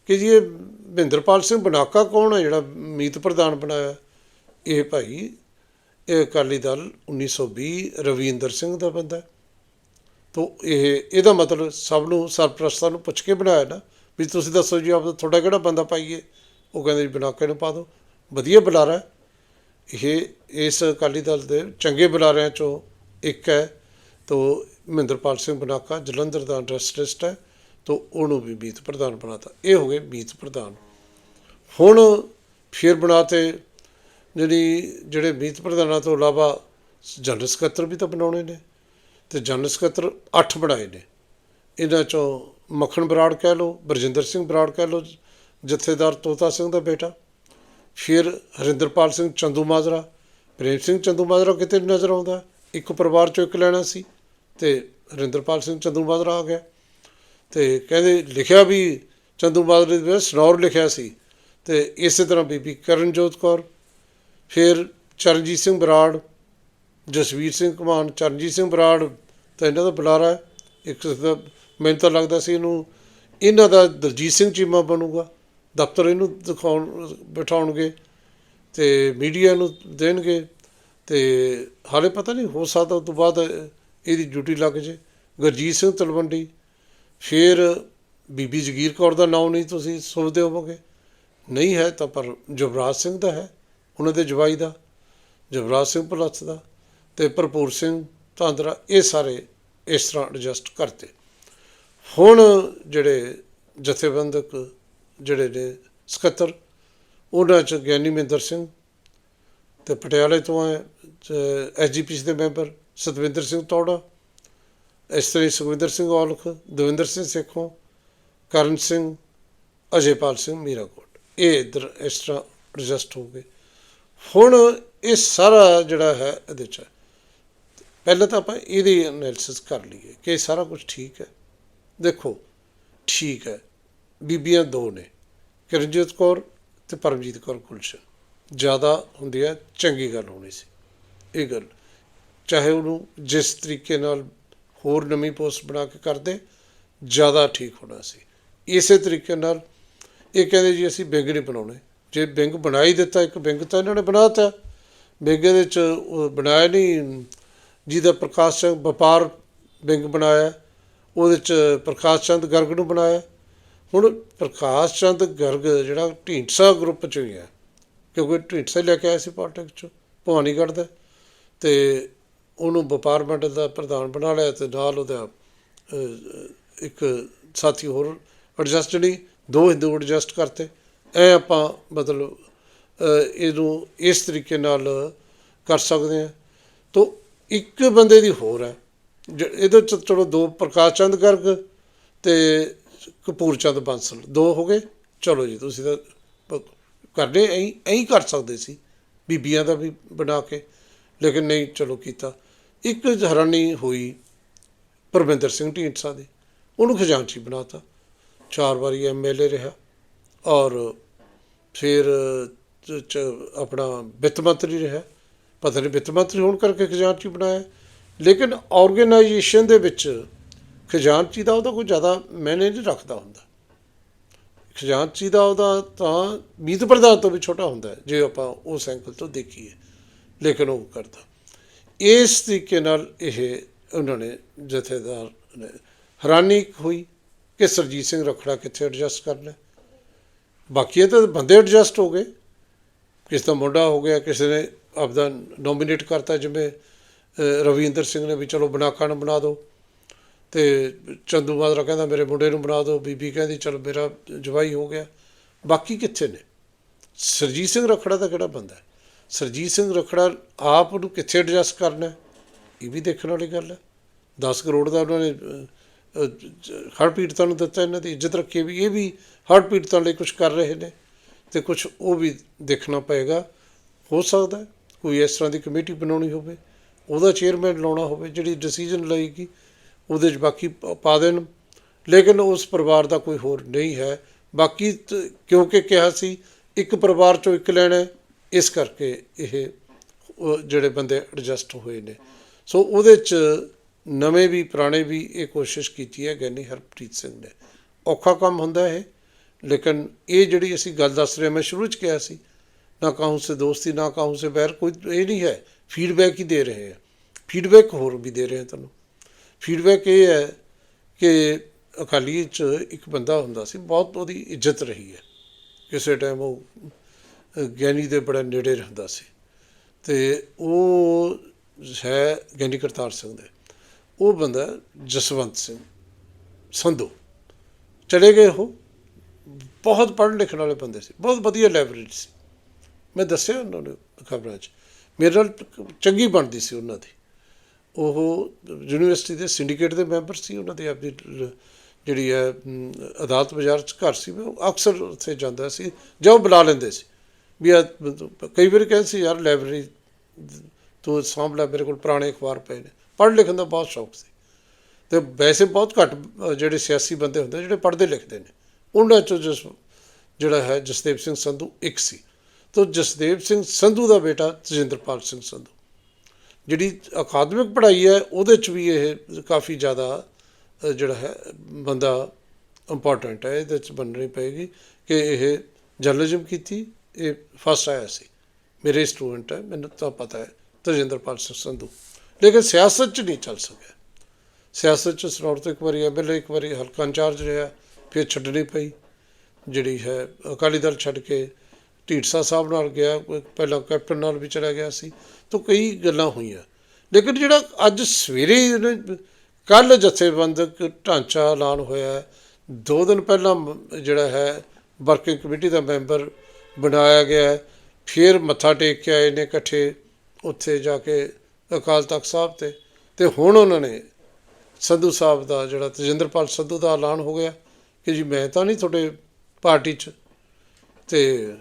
ਕਿ ਜੀ ਇਹ ਮਹਿੰਦਰਪਾਲ ਸਿੰਘ ਬਨਾਕਾ ਕੌਣ ਹੈ ਜਿਹੜਾ ਮੀਤ ਪ੍ਰਧਾਨ ਬਣਾਇਆ। ਇਹ ਭਾਈ, ਇਹ ਅਕਾਲੀ ਦਲ 1920 ਰਵਿੰਦਰ ਸਿੰਘ ਦਾ ਬੰਦਾ। ਤੋ ਇਹ, ਇਹਦਾ ਮਤਲਬ ਸਭ ਨੂੰ ਸਰਪ੍ਰਸਤਾਂ ਨੂੰ ਪੁੱਛ ਕੇ ਬਣਾਇਆ ਨਾ, ਵੀ ਤੁਸੀਂ ਦੱਸੋ ਜੀ ਆਪ ਤੁਹਾਡਾ ਕਿਹੜਾ ਬੰਦਾ ਪਾਈਏ? ਉਹ ਕਹਿੰਦੇ ਜੀ ਬਨਾਕੇ ਨੂੰ ਪਾ ਦਿਓ। ਵਧੀਆ ਬੁਲਾਰਾ ਇਹ ਇਸ ਅਕਾਲੀ ਦਲ ਦੇ ਚੰਗੇ ਬੁਲਾਰਿਆਂ ਚੋਂ ਇੱਕ ਹੈ। ਤੋ ਮਹਿੰਦਰਪਾਲ ਸਿੰਘ ਬਨਾਕਾ, ਜਲੰਧਰ ਦਾ ਇੰਡਸਟਰੀਸਟ ਹੈ, ਤੋ ਉਹਨੂੰ ਵੀ ਬੀਤ ਪ੍ਰਧਾਨ ਬਣਾਤਾ। ਇਹ ਹੋ ਗਏ ਬੀਤ ਪ੍ਰਧਾਨ। ਹੁਣ ਫਿਰ ਬਣਾਤੇ ਜਿਹੜੀ, ਜਿਹੜੇ ਬੀਤ ਪ੍ਰਧਾਨਾਂ ਤੋਂ ਇਲਾਵਾ ਜਨਰਲ ਸਕੱਤਰ ਵੀ ਤਾਂ ਬਣਾਉਣੇ ਨੇ ਤੇ ਜਨਰਲ ਸਕੱਤਰ 8 ਬਣਾਏ ਨੇ। ਇਹਨਾਂ ਚੋਂ ਮੱਖਣ ਬਰਾੜ ਕਹਿ ਲਓ, ਬਰਜਿੰਦਰ ਸਿੰਘ ਬਰਾੜ ਕਹਿ ਲਓ, ਜਥੇਦਾਰ ਤੋਤਾ ਸਿੰਘ ਦਾ ਬੇਟਾ। ਫਿਰ ਹਰਿੰਦਰਪਾਲ ਸਿੰਘ ਚੰਦੂ ਮਾਜਰਾ ਪ੍ਰੇਮ ਸਿੰਘ ਚੰਦੂ ਮਾਜਰਾ ਕਿਤੇ ਨਜ਼ਰ ਆਉਂਦਾ? ਇੱਕ ਪਰਿਵਾਰ ਚੋਂ ਇੱਕ ਲੈਣਾ ਸੀ। ਤੇ ਹਰਿੰਦਰਪਾਲ ਸਿੰਘ ਚੰਦੂ ਮਾਜਰਾ ਆ ਗਿਆ। ਤੇ ਕਹਿੰਦੇ ਲਿਖਿਆ ਵੀ ਚੰਦੂ ਮਾਜਰੇ ਦੇ ਸਨੌਰ ਲਿਖਿਆ ਸੀ। ਤੇ ਇਸੇ ਤਰ੍ਹਾਂ ਬੀਬੀ ਕਰਨਜੋਤ ਕੌਰ, ਫਿਰ ਚਰਨਜੀਤ ਸਿੰਘ ਬਰਾੜ, ਜਸਵੀਰ ਸਿੰਘ ਕਮਾਨ, ਚਰਨਜੀਤ ਸਿੰਘ ਬਰਾੜ ਤਾਂ ਇਹਨਾਂ ਦਾ ਬੁਲਾਰਾ ਹੈ। ਇੱਕ ਤਾਂ ਮੈਨੂੰ ਤਾਂ ਲੱਗਦਾ ਸੀ ਇਹਨੂੰ, ਇਹਨਾਂ ਦਾ ਦਲਜੀਤ ਸਿੰਘ ਚੀਮਾ ਬਣੂਗਾ। ਦਫ਼ਤਰ ਇਹਨੂੰ ਦਿਖਾਉਣ, ਬਿਠਾਉਣਗੇ ਤੇ ਮੀਡੀਆ ਨੂੰ ਦੇਣਗੇ। ਤੇ ਹਾਲੇ ਪਤਾ ਨਹੀਂ ਹੋ ਸਕਦਾ ਉਸ ਤੋਂ ਬਾਅਦ ਇਹਦੀ ਡਿਊਟੀ ਲੱਗ ਜੇ। ਗੁਰਜੀਤ ਸਿੰਘ ਤਲਵੰਡੀ, ਫਿਰ ਬੀਬੀ ਜਗੀਰ ਕੌਰ ਦਾ ਨਾਮ ਨਹੀਂ ਤੁਸੀਂ ਸੁਣਦੇ ਹੋਵੋਗੇ। ਨਹੀਂ ਹੈ ਤਾਂ ਪਰ ਜਵਰਾਜ ਸਿੰਘ ਦਾ ਹੈ, ਉਹਨਾਂ ਦੇ ਜਵਾਈ ਦਾ, ਜਵਰਾਜ ਸਿੰਘ ਭਲੱਥ ਦਾ ਤੇ ਭਰਪੂਰ ਸਿੰਘ ਧਾਂਦਰਾ, ਇਹ ਸਾਰੇ ਇਸ ਤਰ੍ਹਾਂ ਐਡਜਸਟ ਕਰਤੇ। ਹੁਣ ਜਿਹੜੇ ਜਥੇਬੰਦਕ ਜਿਹੜੇ ਨੇ ਸਕੱਤਰ, ਉਹਨਾਂ ਚ ਗਿਆਨੀ ਮਹਿੰਦਰ ਸਿੰਘ ਤੇ ਪਟਿਆਲੇ ਤੋਂ ਹੈ ਐਸਜੀਪੀਸੀ ਦੇ ਮੈਂਬਰ ਸਤਵਿੰਦਰ ਸਿੰਘ ਤੋੜਾ ਇਸ ਤਰ੍ਹਾਂ ਹੀ ਸੁਖਵਿੰਦਰ ਸਿੰਘ ਔਲਖ ਦਵਿੰਦਰ ਸਿੰਘ ਸੇਖੋਂ ਕਰਨ ਸਿੰਘ ਅਜੇਪਾਲ ਸਿੰਘ ਮੀਰਾਕੋਟ ਇਹ ਇਧਰ ਇਸ ਤਰ੍ਹਾਂ ਰਜਿਸਟ ਹੋ ਗਏ। ਹੁਣ ਇਹ ਸਾਰਾ ਜਿਹੜਾ ਹੈ ਇਹਦੇ ਚ, ਪਹਿਲਾਂ ਤਾਂ ਆਪਾਂ ਇਹਦੀ ਐਨਾਲਿਸਿਸ ਕਰ ਲਈਏ ਕਿ ਇਹ ਸਾਰਾ ਕੁਝ ਠੀਕ ਹੈ। ਦੇਖੋ, ਠੀਕ ਹੈ। ਬੀਬੀਆਂ ਦੋ ਨੇ, ਕਿਰਨਜੀਤ ਕੌਰ ਤੇ ਪਰਮਜੀਤ ਕੌਰ ਗੁਲਸ਼ਨ ਜ਼ਿਆਦਾ ਹੁੰਦੀ ਹੈ, ਚੰਗੀ ਗੱਲ ਹੋਣੀ ਸੀ। ਇਹ ਗੱਲ। ਚਾਹੇ ਉਹਨੂੰ ਜਿਸ ਤਰੀਕੇ ਨਾਲ ਹੋਰ ਨਵੀਂ ਪੋਸਟ ਬਣਾ ਕੇ ਕਰਦੇ, ਜ਼ਿਆਦਾ ਠੀਕ ਹੋਣਾ ਸੀ। ਇਸੇ ਤਰੀਕੇ ਨਾਲ ਇਹ ਕਹਿੰਦੇ ਜੀ ਅਸੀਂ ਬਿੰਗ ਨਹੀਂ ਬਣਾਉਣੇ। ਜੇ ਬਿੰਗ ਬਣਾ ਹੀ ਦਿੱਤਾ, ਇੱਕ ਬਿੰਗ ਤਾਂ ਇਹਨਾਂ ਨੇ ਬਣਾਤਾ। ਬਿੰਗ ਦੇ ਵਿੱਚ ਉਹ ਬਣਾਇਆ ਨਹੀਂ। ਜਿਹਦਾ ਪ੍ਰਕਾਸ਼ ਸਿੰਘ ਵਪਾਰ ਬਿੰਗ ਬਣਾਇਆ, ਉਹਦੇ ਚ ਪ੍ਰਕਾਸ਼ ਚੰਦ ਗਰਗ ਨੂੰ ਬਣਾਇਆ। ਹੁਣ ਪ੍ਰਕਾਸ਼ ਚੰਦ ਗਰਗ ਜਿਹੜਾ ਢੀਂਡਸਾ ਗਰੁੱਪ ਚੋਂ ਹੀ ਹੈ, ਕਿਉਂਕਿ ਢੀਂਡਸਾ ਹੀ ਲੈ ਕੇ ਆਇਆ ਸੀ ਪੋਲਿਟਿਕਸ ਚੋਂ, ਭਵਾਨੀਗੜ੍ਹ ਦਾ। ਤੇ ਉਹਨੂੰ ਵਪਾਰ ਮੰਡਲ ਦਾ ਪ੍ਰਧਾਨ ਬਣਾ ਲਿਆ ਤੇ ਨਾਲ ਉਹਦਾ ਇੱਕ ਸਾਥੀ ਹੋਰ ਐਡਜਸਟ ਨਹੀਂ, ਦੋ ਹਿੰਦੂ ਐਡਜਸਟ ਕਰਤੇ। ਐ ਆਪਾਂ ਮਤਲਬ ਇਹਨੂੰ ਇਸ ਤਰੀਕੇ ਨਾਲ ਕਰ ਸਕਦੇ ਹਾਂ। ਤੋ ਇੱਕ ਬੰਦੇ ਦੀ ਹੋਰ ਹੈ। ਜ- ਇਹਦੇ ਚ ਚਲੋ ਦੋ ਪ੍ਰਕਾਸ਼ ਚੰਦ ਗਰਗ ਤੇ ਕਪੂਰ ਚੰਦ ਬਾਂਸਲ। ਦੋ ਹੋ ਗਏ। ਚਲੋ ਜੀ, ਤੁਸੀਂ ਤਾਂ ਪ- ਕਰਦੇ ਐਂ ਐਂ ਕਰ ਸਕਦੇ ਸੀ। ਬੀਬੀਆਂ ਦਾ ਵੀ ਬਣਾ ਕੇ। ਲੇਕਿਨ ਨਹੀਂ, ਚਲੋ ਕੀਤਾ। ਇੱਕ ਹੈਰਾਨੀ ਹੋਈ ਪਰਮਿੰਦਰ ਸਿੰਘ ਢੀਂਡਸਾ ਦੀ। ਉਹਨੂੰ ਖਜ਼ਾਨਚੀ ਬਣਾਤਾ। ਚਾਰ ਵਾਰੀ ਐਮਐਲਏ ਰਿਹਾ ਔਰ ਫਿਰ ਆਪਣਾ ਵਿੱਤ ਮੰਤਰੀ ਰਿਹਾ। ਪਤਾ ਨਹੀਂ ਵਿੱਤ ਮੰਤਰੀ ਹੋਣ ਕਰਕੇ ਖਜ਼ਾਨਚੀ ਬਣਾਇਆ। ਲੇਕਿਨ ਆਰਗੇਨਾਈਜੇਸ਼ਨ ਦੇ ਵਿੱਚ ਖਜ਼ਾਨਚੀ ਦਾ ਉਹਦਾ ਕੋਈ ਜ਼ਿਆਦਾ ਮੈਨੇ ਨਹੀਂ ਰੱਖਦਾ ਹੁੰਦਾ। ਖਜ਼ਾਨਚੀ ਦਾ ਉਹਦਾ ਤਾਂ ਮੀਤ ਪ੍ਰਧਾਨ ਤੋਂ ਵੀ ਛੋਟਾ ਹੁੰਦਾ ਜੇ ਆਪਾਂ ਉਸ ਐਂਗਲ ਤੋਂ ਦੇਖੀਏ। ਲੇਕਿਨ ਉਹ ਕਰਦਾ। ਇਸ ਤਰੀਕੇ ਨਾਲ ਇਹ ਉਹਨਾਂ ਨੇ ਜਥੇਦਾਰ ਨੇ ਹੈਰਾਨੀ ਹੋਈ ਕਿ ਸਰਜੀਤ ਸਿੰਘ ਰਖੜਾ ਕਿੱਥੇ ਐਡਜਸਟ ਕਰ ਲਿਆ। ਬਾਕੀ ਇਹ ਤਾਂ ਬੰਦੇ ਐਡਜਸਟ ਹੋ ਗਏ। ਕਿਸੇ ਦਾ ਮੁੰਡਾ ਹੋ ਗਿਆ, ਕਿਸੇ ਨੇ ਆਪਦਾ ਨੋਮੀਨੇਟ ਕਰਤਾ, ਜਿਵੇਂ ਰਵਿੰਦਰ ਸਿੰਘ ਨੇ ਵੀ ਚਲੋ ਬਨਾਕਾ ਨੂੰ ਬਣਾ ਦਿਓ ਤੇ ਚੰਦੂ ਮਾਜਰਾ ਕਹਿੰਦਾ ਮੇਰੇ ਮੁੰਡੇ ਨੂੰ ਬਣਾ ਦਿਓ ਬੀਬੀ ਕਹਿੰਦੀ ਚਲ ਮੇਰਾ ਜਵਾਈ ਹੋ ਗਿਆ। ਬਾਕੀ ਕਿੱਥੇ ਨੇ? ਸਰਜੀਤ ਸਿੰਘ ਰਖੜਾ ਤਾਂ ਕਿਹੜਾ ਬੰਦਾ ਸਰਜੀਤ ਸਿੰਘ ਰਖੜਾ ਆਪ ਨੂੰ ਕਿੱਥੇ ਐਡਜਸਟ ਕਰਨਾ ਇਹ ਵੀ ਦੇਖਣ ਵਾਲੀ ਗੱਲ ਹੈ। 10 ਕਰੋੜ ਦਾ ਉਹਨਾਂ ਨੇ ਅਹ, ਹੜ੍ਹ ਪੀੜਤਾਂ ਨੂੰ ਦਿੱਤਾ ਇਹਨਾਂ ਦੀ ਇੱਜ਼ਤ ਰੱਖੀ ਵੀ ਇਹ ਵੀ ਹੜ੍ਹ ਪੀੜਤਾਂ ਲਈ ਕੁਝ ਕਰ ਰਹੇ ਨੇ ਤੇ ਕੁਝ ਉਹ ਵੀ ਦੇਖਣਾ ਪਏਗਾ। ਹੋ ਸਕਦਾ ਕੋਈ ਇਸ ਤਰ੍ਹਾਂ ਦੀ ਕਮੇਟੀ ਬਣਾਉਣੀ ਹੋਵੇ ਉਹਦਾ ਚੇਅਰਮੈਨ ਲਾਉਣਾ ਹੋਵੇ ਜਿਹੜੀ ਡਿਸੀਜਨ ਲਏਗੀ ਉਹਦੇ 'ਚ ਬਾਕੀ ਪਾ ਦੇਣ। ਲੇਕਿਨ ਉਸ ਪਰਿਵਾਰ ਦਾ ਕੋਈ ਹੋਰ ਨਹੀਂ ਹੈ। ਬਾਕੀ ਕਿਉਂਕਿ ਕਿਹਾ ਸੀ ਇੱਕ ਪਰਿਵਾਰ ਚੋਂ ਇੱਕ ਲੈਣਾ ਇਸ ਕਰਕੇ ਇਹ ਜਿਹੜੇ ਬੰਦੇ ਐਡਜਸਟ ਹੋਏ ਨੇ। ਸੋ ਉਹਦੇ 'ਚ ਨਵੇਂ ਵੀ ਪੁਰਾਣੇ ਵੀ ਇਹ ਕੋਸ਼ਿਸ਼ ਕੀਤੀ ਹੈ ਗਿਆਨੀ ਹਰਪ੍ਰੀਤ ਸਿੰਘ ਨੇ। ਔਖਾ ਕੰਮ ਹੁੰਦਾ ਹੈ ਲੇਕਿਨ ਇਹ ਜਿਹੜੀ ਅਸੀਂ ਗੱਲ ਦੱਸ ਰਹੇ ਹਾਂ, ਮੈਂ ਸ਼ੁਰੂ 'ਚ ਕਿਹਾ ਸੀ ਨਾ ਕਾਹੂ ਸੇ ਦੋਸਤੀ ਨਾ ਕਾਹੂ ਸੇ ਬੈਰ ਕੋਈ ਇਹ ਨਹੀਂ ਹੈ ਫੀਡਬੈਕ ਹੀ ਦੇ ਰਹੇ ਆ ਫੀਡਬੈਕ ਹੋਰ ਵੀ ਦੇ ਰਹੇ ਆ ਤੁਹਾਨੂੰ। ਫੀਡਬੈਕ ਇਹ ਹੈ ਕਿ ਅਕਾਲੀ ਚ ਇੱਕ ਬੰਦਾ ਹੁੰਦਾ ਸੀ ਬਹੁਤ ਉਹਦੀ ਇੱਜ਼ਤ ਰਹੀ ਹੈ। ਕਿਸੇ ਟਾਈਮ ਉਹ ਗਿਆਨੀ ਦੇ ਬੜਾ ਨੇੜੇ ਰਹਿੰਦਾ ਸੀ। ਤੇ ਉਹ ਹੈ ਗਿਆਨੀ ਕਰਤਾਰ ਸਿੰਘ ਦੇ। ਉਹ ਬੰਦਾ ਜਸਵੰਤ ਸਿੰਘ, ਸੰਧੂ। ਚਲੇ ਗਏ ਉਹ। ਬਹੁਤ ਪੜ੍ਹਨ ਲਿਖਣ ਵਾਲੇ ਬੰਦੇ ਸੀ। ਬਹੁਤ ਵਧੀਆ ਲਾਇਬ੍ਰੇਰੀ ਸੀ। ਮੈਂ ਦੱਸਿਆ ਉਹਨਾਂ ਨੂੰ ਖਬਰਾਂ 'ਚ। ਮੇਰੇ ਨਾਲ ਚੰਗੀ ਬਣਦੀ ਸੀ ਉਹਨਾਂ ਦੀ। ਉਹ ਯੂਨੀਵਰਸਿਟੀ ਦੇ ਸਿੰਡੀਕੇਟ ਦੇ ਮੈਂਬਰ ਸੀ। ਉਹਨਾਂ ਦੀ ਆਪਣੀ ਜਿਹੜੀ ਹੈ ਅਦਾਲਤ ਬਾਜ਼ਾਰ 'ਚ ਘਰ ਸੀ। ਮੈਂ ਉਹ ਅਕਸਰ ਉੱਥੇ ਜਾਂਦਾ ਸੀ ਜਾਂ ਉਹ ਬੁਲਾ ਲੈਂਦੇ ਸੀ। ਵੀ ਆ, ਕਈ ਵਾਰੀ ਕਹਿੰਦੇ ਸੀ, ਯਾਰ ਲਾਇਬ੍ਰੇਰੀ ਤੂੰ ਸਾਂਭ ਲੈ ਮੇਰੇ ਕੋਲ ਪੁਰਾਣੇ ਅਖਬਾਰ ਪਏ ਨੇ। ਪੜ੍ਹ ਲਿਖਣ ਦਾ ਬਹੁਤ ਸ਼ੌਕ ਸੀ। ਤੇ ਵੈਸੇ ਬਹੁਤ ਘੱਟ, ਜਿਹੜੇ ਸਿਆਸੀ ਬੰਦੇ ਹੁੰਦੇ ਜਿਹੜੇ ਪੜ੍ਹਦੇ ਲਿਖਦੇ ਨੇ, ਉਹਨਾਂ ਚੋਂ ਜਿਸ, ਜਿਹੜਾ ਹੈ ਜਸਦੇਵ ਸਿੰਘ ਸੰਧੂ ਇੱਕ ਸੀ। ਤੋ ਜਸਦੇਵ ਸਿੰਘ ਸੰਧੂ ਦਾ ਬੇਟਾ ਤਜਿੰਦਰਪਾਲ ਸਿੰਘ ਸੰਧੂ। ਜਿਹੜੀ ਅਕਾਦਮਿਕ ਪੜ੍ਹਾਈ ਹੈ, ਉਹਦੇ ਚ ਵੀ ਇਹ ਕਾਫੀ ਜ਼ਿਆਦਾ ਜਿਹੜਾ ਹੈ, ਬੰਦਾ ਇੰਪੋਰਟੈਂਟ ਹੈ। ਇਹਦੇ ਚ ਬਣਨੀ ਪਏਗੀ ਕਿ ਇਹ ਜਰਨਲਿਜ਼ਮ ਕੀਤੀ ਇਹ ਫਸਟ ਆਇਆ ਸੀ। ਮੇਰੇ ਸਟੂਡੈਂਟ ਹੈ, ਮੈਨੂੰ ਤਾਂ ਪਤਾ ਹੈ, ਤਜਿੰਦਰਪਾਲ ਸਿੰਘ ਸੰਧੂ। ਲੇਕਿਨ ਸਿਆਸਤ ਚ ਨਹੀਂ ਚੱਲ ਸਕਿਆ। ਸਿਆਸਤ ਚ ਸਰੌਰ ਤੋਂ ਇੱਕ ਵਾਰੀ ਐਮਐਲਏ ਇੱਕ ਵਾਰੀ ਹਲਕਾ ਇੰਚਾਰਜ ਰਿਹਾ, ਫਿਰ ਛੱਡਣੀ ਪਈ। ਜਿਹੜੀ ਹੈ, ਅਕਾਲੀ ਦਲ ਛੱਡ ਕੇ ਢੀਂਡਸਾ ਸਾਹਿਬ ਨਾਲ ਗਿਆ, ਪਹਿਲਾਂ ਕੈਪਟਨ ਨਾਲ ਵੀ ਚਲਾ ਗਿਆ ਸੀ। ਤਾਂ ਕਈ ਗੱਲਾਂ ਹੋਈਆਂ। ਲੇਕਿਨ ਜਿਹੜਾ ਅੱਜ ਸਵੇਰੇ ਕੱਲ ਜਥੇਬੰਦਕ ਢਾਂਚਾ ਐਲਾਨ ਹੋਇਆ। ਦੋ ਦਿਨ ਪਹਿਲਾਂ ਜਿਹੜਾ ਹੈ, ਵਰਕਿੰਗ ਕਮੇਟੀ ਦਾ ਮੈਂਬਰ ਬਣਾਇਆ ਗਿਆ ਫਿਰ ਮੱਥਾ ਟੇਕ ਕੇ ਆਏ ਨੇ ਇਕੱਠੇ ਉੱਥੇ ਜਾ ਕੇ ਅਕਾਲ ਤਖਤ ਸਾਹਿਬ ਤੇ। ਤੇ ਹੁਣ ਉਹਨਾਂ ਨੇ ਸੰਧੂ ਸਾਹਿਬ ਦਾ ਜਿਹੜਾ ਤਜਿੰਦਰਪਾਲ ਸੰਧੂ ਦਾ ਐਲਾਨ ਹੋ ਗਿਆ ਕਿ ਜੀ ਮੈਂ ਤਾਂ ਨਹੀਂ ਤੁਹਾਡੇ ਪਾਰਟੀ 'ਚ। ਤੇ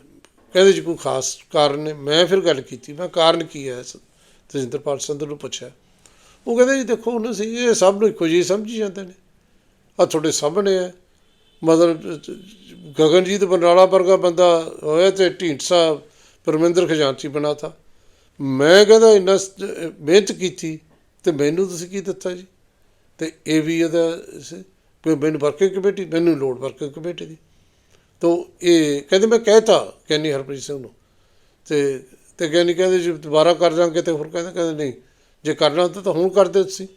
ਕਹਿੰਦੇ ਜੀ ਕੋਈ ਖਾਸ ਕਾਰਨ ਨੇ। ਮੈਂ ਫਿਰ ਗੱਲ ਕੀਤੀ। ਮੈਂ ਕਾਰਨ ਕੀ ਹੈ? ਤਜਿੰਦਰਪਾਲ ਸੰਧੂ ਨੂੰ ਪੁੱਛਿਆ। ਉਹ ਕਹਿੰਦੇ ਜੀ ਦੇਖੋ ਉਹਨਾਂ ਸੀ ਇਹ ਸਭ ਨੂੰ ਇੱਕੋ ਜਿਹੀ ਸਮਝੀ ਜਾਂਦੇ ਨੇ। ਆ ਤੁਹਾਡੇ ਸਾਹਮਣੇ ਹੈ। ਮਤਲਬ ਗਗਨਜੀਤ ਬਨਰਾਲਾ ਵਰਗਾ ਬੰਦਾ ਹੋਇਆ ਤੇ ਢੀਂਡਸਾ ਪਰਮਿੰਦਰ ਖਜ਼ਾਨਚੀ ਬਣਾਤਾ ਮੈਂ ਕਹਿੰਦਾ ਇੰਨਾ ਮਿਹਨਤ ਕੀਤੀ ਤੇ ਮੈਨੂੰ ਤੁਸੀਂ ਕੀ ਦਿੱਤਾ ਜੀ? ਤੇ ਇਹ ਵੀ ਇਹਦਾ ਸੀ, ਵੀ ਮੈਨੂੰ ਵਰਕਿੰਗ ਕਮੇਟੀ, ਮੈਨੂੰ ਲੋੜ ਵਰਕਿੰਗ ਕਮੇਟੀ ਦੀ। ਤੋ ਇਹ ਕਹਿੰਦੇ ਮੈਂ ਕਹਿਤਾ ਕਹਿੰਨੀ ਹਰਪ੍ਰੀਤ ਸਿੰਘ ਨੂੰ। ਤੇ ਤੇ ਕਹਿੰਨੀ ਕਹਿੰਦੇ ਜੀ ਦੁਬਾਰਾ ਕਰ ਜਾਾਂਗੇ ਤੇ ਹੋਰ ਕਹਿੰਦੇ ਕਹਿੰਦੇ ਨਹੀਂ, ਜੇ ਕਰਨਾ ਹੁੰਦਾ ਤਾਂ ਹੁਣ ਕਰਦੇ ਤੁਸੀਂ।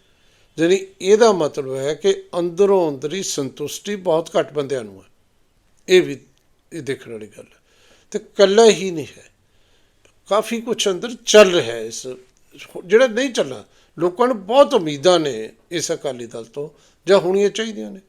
ਜਾਣੀ ਇਹਦਾ ਮਤਲਬ ਹੈ ਕਿ ਅੰਦਰੋਂ ਅੰਦਰੀ ਸੰਤੁਸ਼ਟੀ ਬਹੁਤ ਘੱਟ ਬੰਦਿਆਂ ਨੂੰ ਹੈ। ਇਹ ਵੀ, ਇਹ ਦੇਖਣ ਵਾਲੀ ਗੱਲ ਹੈ। ਤੇ ਕੱਲਾ ਹੀ ਨਹੀਂ ਹੈ। ਕਾਫੀ ਕੁਝ ਅੰਦਰ ਚੱਲ ਰਿਹਾ ਹੈ ਇਸ, ਜਿਹੜਾ ਨਹੀਂ ਚੱਲਣਾ, ਲੋਕਾਂ ਨੂੰ ਬਹੁਤ ਉਮੀਦਾਂ ਨੇ ਇਸ ਅਕਾਲੀ ਦਲ ਤੋਂ, ਜਾਂ ਹੋਣੀਆਂ ਚਾਹੀਦੀਆਂ ਨੇ।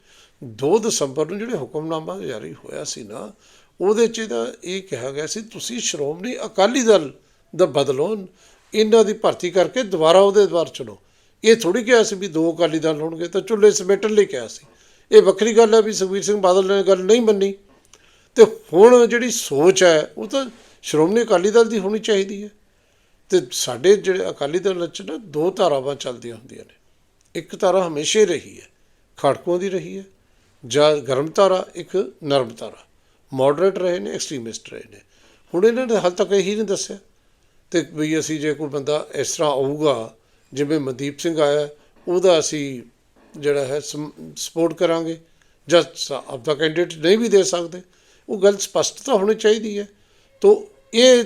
2 ਦਸੰਬਰ ਨੂੰ ਜਿਹੜੇ ਹੁਕਮਨਾਮਾ ਜਾਰੀ ਹੋਇਆ ਸੀ ਨਾ, ਉਹਦੇ 'ਚ ਤਾਂ ਇਹ ਕਿਹਾ ਗਿਆ ਸੀ, ਤੁਸੀਂ ਸ਼੍ਰੋਮਣੀ ਅਕਾਲੀ ਦਲ ਦਾ ਬਦਲੋ, ਇਹਨਾਂ ਦੀ ਭਰਤੀ ਕਰਕੇ ਦੁਬਾਰਾ ਉਹਦੇ ਦਵਾਰ ਚਲੋ ਇਹ ਥੋੜੀ ਕਿਹਾ ਸੀ ਵੀ ਦੋ ਅਕਾਲੀ ਦਲ ਹੋਣਗੇ, ਤਾਂ ਚੁੱਲ੍ਹੇ ਸਮੇਟਣ ਲਈ ਕਿਹਾ ਸੀ। ਇਹ ਵੱਖਰੀ ਗੱਲ ਹੈ ਵੀ ਸੁਖਬੀਰ ਸਿੰਘ ਬਾਦਲ ਨੇ ਗੱਲ ਨਹੀਂ ਮੰਨੀ। ਤੇ ਹੁਣ ਜਿਹੜੀ ਸੋਚ ਹੈ, ਉਹ ਤਾਂ ਸ਼੍ਰੋਮਣੀ ਅਕਾਲੀ ਦਲ ਦੀ ਹੋਣੀ ਚਾਹੀਦੀ ਹੈ। ਤੇ ਸਾਡੇ ਜਿਹੜੇ ਅਕਾਲੀ ਦਲ ਵਿੱਚ ਨਾ ਦੋ ਧਾਰਾਵਾਂ ਚੱਲਦੀਆਂ ਹੁੰਦੀਆਂ ਨੇ। ਇੱਕ ਧਾਰਾ ਹਮੇਸ਼ਾ ਹੀ ਰਹੀ ਹੈ ਖੜਕੋਂ ਦੀ ਰਹੀ ਹੈ, ਜਾਂ ਗਰਮ ਧਾਰਾ, ਇੱਕ ਨਰਮ ਧਾਰਾ। ਮੋਡਰੇਟ ਰਹੇ ਨੇ ਐਕਸਟ੍ਰੀਮਿਸਟ ਰਹੇ ਨੇ। ਹੁਣ ਇਹਨਾਂ ਨੇ ਹਾਲ ਤੱਕ ਇਹੀ ਨਹੀਂ ਦੱਸਿਆ ਤੇ ਵੀ ਅਸੀਂ ਜੇ ਕੋਈ ਬੰਦਾ ਇਸ ਤਰ੍ਹਾਂ ਆਊਗਾ, ਜਿਵੇਂ ਮਨਦੀਪ ਸਿੰਘ ਆਇਆ, ਉਹਦਾ ਅਸੀਂ ਜਿਹੜਾ ਹੈ ਸਪੋਰਟ ਕਰਾਂਗੇ ਜਾਂ ਆਪਦਾ ਕੈਂਡੀਡੇਟ ਨਹੀਂ ਵੀ ਦੇ ਸਕਦੇ। ਉਹ ਗੱਲ ਸਪਸ਼ਟ ਤਾਂ ਹੋਣੀ ਚਾਹੀਦੀ ਹੈ। ਤੋ ਇਹ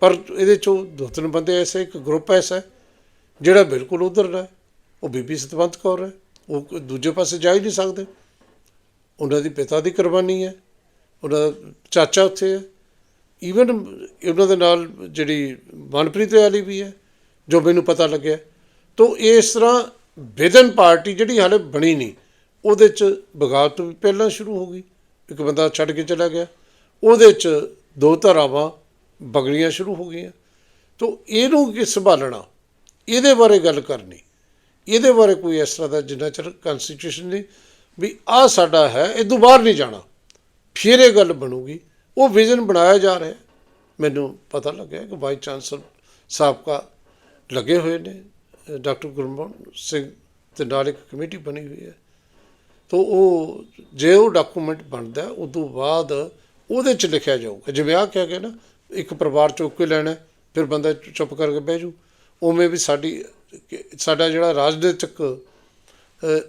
ਪਰ ਇਹਦੇ ਚੋਂ ਦੋ ਤਿੰਨ ਬੰਦੇ ਐਸੇ, ਇੱਕ ਗਰੁੱਪ ਐਸਾ ਜਿਹੜਾ ਬਿਲਕੁਲ ਉਧਰ ਹੈ। ਉਹ ਬੀਬੀ ਸਤਵੰਤ ਕੌਰ ਹੈ। ਉਹ ਦੂਜੇ ਪਾਸੇ ਜਾ ਹੀ ਨਹੀਂ ਸਕਦੇ। ਉਹਨਾਂ ਦੀ ਪਿਤਾ ਦੀ ਕੁਰਬਾਨੀ ਹੈ। ਉਹਨਾਂ ਦਾ ਚਾਚਾ ਉੱਥੇ ਹੈ। ਈਵਨ ਉਹਨਾਂ ਦੇ ਨਾਲ ਜਿਹੜੀ ਮਨਪ੍ਰੀਤ ਵਾਲੀ ਵੀ ਹੈ, ਜੋ ਮੈਨੂੰ ਪਤਾ ਲੱਗਿਆ। ਤੋ ਇਸ ਤਰ੍ਹਾਂ ਵਿਦਨ ਪਾਰਟੀ ਜਿਹੜੀ ਹਾਲੇ ਬਣੀ ਨਹੀਂ, ਉਹਦੇ ਚ ਬਗਾਵਤ ਵੀ ਪਹਿਲਾਂ ਸ਼ੁਰੂ ਹੋ ਗਈ। ਇੱਕ ਬੰਦਾ ਛੱਡ ਕੇ ਚਲਾ ਗਿਆ। ਉਹਦੇ 'ਚ ਦੋ ਧਾਰਾਵਾਂ ਬਗੜੀਆਂ ਸ਼ੁਰੂ ਹੋ ਗਈਆਂ। ਤੋਂ ਇਹਨੂੰ ਕਿ ਸੰਭਾਲਣਾ? ਇਹਦੇ ਬਾਰੇ ਗੱਲ ਕਰਨੀ। ਇਹਦੇ ਬਾਰੇ ਕੋਈ ਇਸ ਤਰ੍ਹਾਂ ਦਾ ਜਿੰਨਾ ਚਿਰ ਕਨਸਟੀਟਿਊਸ਼ਨ ਨਹੀਂ ਵੀ ਆਹ ਸਾਡਾ ਹੈ, ਇਹ ਤੋਂ ਬਾਹਰ ਨਹੀਂ ਜਾਣਾ। ਫਿਰ ਇਹ ਗੱਲ ਬਣੂਗੀ। ਉਹ ਵਿਜ਼ਨ ਬਣਾਇਆ ਜਾ ਰਿਹਾ। ਮੈਨੂੰ ਪਤਾ ਲੱਗਿਆ ਕਿ ਵਾਈਸ ਚਾਂਸਲਰ ਸਾਬਕਾ ਲੱਗੇ ਹੋਏ ਨੇ। ਡਾਕਟਰ ਗੁਰਮੋਹਨ ਸਿੰਘ ਤੇ ਨਾਲ ਇੱਕ ਕਮੇਟੀ ਬਣੀ ਹੋਈ ਹੈ। ਤੋ ਉਹ ਜੇ ਉਹ ਡਾਕੂਮੈਂਟ ਬਣਦਾ ਹੈ, ਉਦੋਂ ਬਾਅਦ ਉਹਦੇ ਚ ਲਿਖਿਆ ਜਾਊਗਾ। ਜਿਵੇਂ ਆ ਕਿਹਾ ਗਿਆ ਨਾ ਇੱਕ ਪਰਿਵਾਰ ਚੁੱਕ ਕੇ ਲੈਣਾ ਫਿਰ ਬੰਦਾ ਚੁੱਪ ਕਰਕੇ ਬਹਿ ਜੂ ਉਵੇਂ ਵੀ ਸਾਡੀ ਸਾਡਾ ਜਿਹੜਾ ਰਾਜਨੀਤਿਕ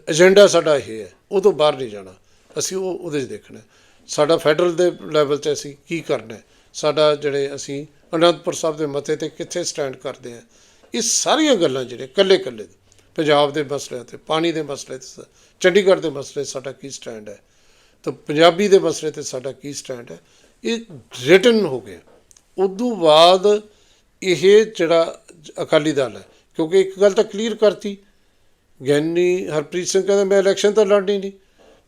ਏਜੰਡਾ ਸਾਡਾ ਇਹ ਹੈ ਉਹ ਤੋਂ ਬਾਹਰ ਨਹੀਂ ਜਾਣਾ। ਅਸੀਂ ਉਹ ਉਹਦੇ 'ਚ ਦੇਖਣਾ। ਸਾਡਾ ਫੈਡਰਲ ਦੇ ਲੈਵਲ 'ਤੇ ਅਸੀਂ ਕੀ ਕਰਨਾ ਸਾਡਾ ਜਿਹੜੇ ਅਸੀਂ ਅਨੰਦਪੁਰ ਸਾਹਿਬ ਦੇ ਮਤੇ ਤੇ ਕਿੱਥੇ ਸਟੈਂਡ ਕਰਦੇ ਆ ਇਹ ਸਾਰੀਆਂ ਗੱਲਾਂ ਜਿਹੜੇ ਕੱਲੇ ਕੱਲੇ ਪੰਜਾਬ ਦੇ ਮਸਲਿਆਂ ਤੇ ਪਾਣੀ ਦੇ ਮਸਲੇ ਤੇ ਸ- ਚੰਡੀਗੜ੍ਹ ਦੇ ਮਸਲੇ 'ਤੇ ਸਾਡਾ ਕੀ ਸਟੈਂਡ ਹੈ? ਤਾਂ ਪੰਜਾਬੀ ਦੇ ਮਸਲੇ ਤੇ ਸਾਡਾ ਕੀ ਸਟੈਂਡ ਹੈ? ਇਹ ਰਿਟਨ ਹੋ ਗਿਆ। ਉਦੋਂ ਬਾਅਦ ਇਹ ਜਿਹੜਾ ਅਕਾਲੀ ਦਲ ਹੈ, ਕਿਉਂਕਿ ਇੱਕ ਗੱਲ ਤਾਂ ਕਲੀਅਰ ਕਰਤੀ। ਗਿਆਨੀ ਹਰਪ੍ਰੀਤ ਸਿੰਘ ਕਹਿੰਦਾ, ਮੈਂ ਇਲੈਕਸ਼ਨ ਤਾਂ ਲੜਨੀ ਨਹੀਂ।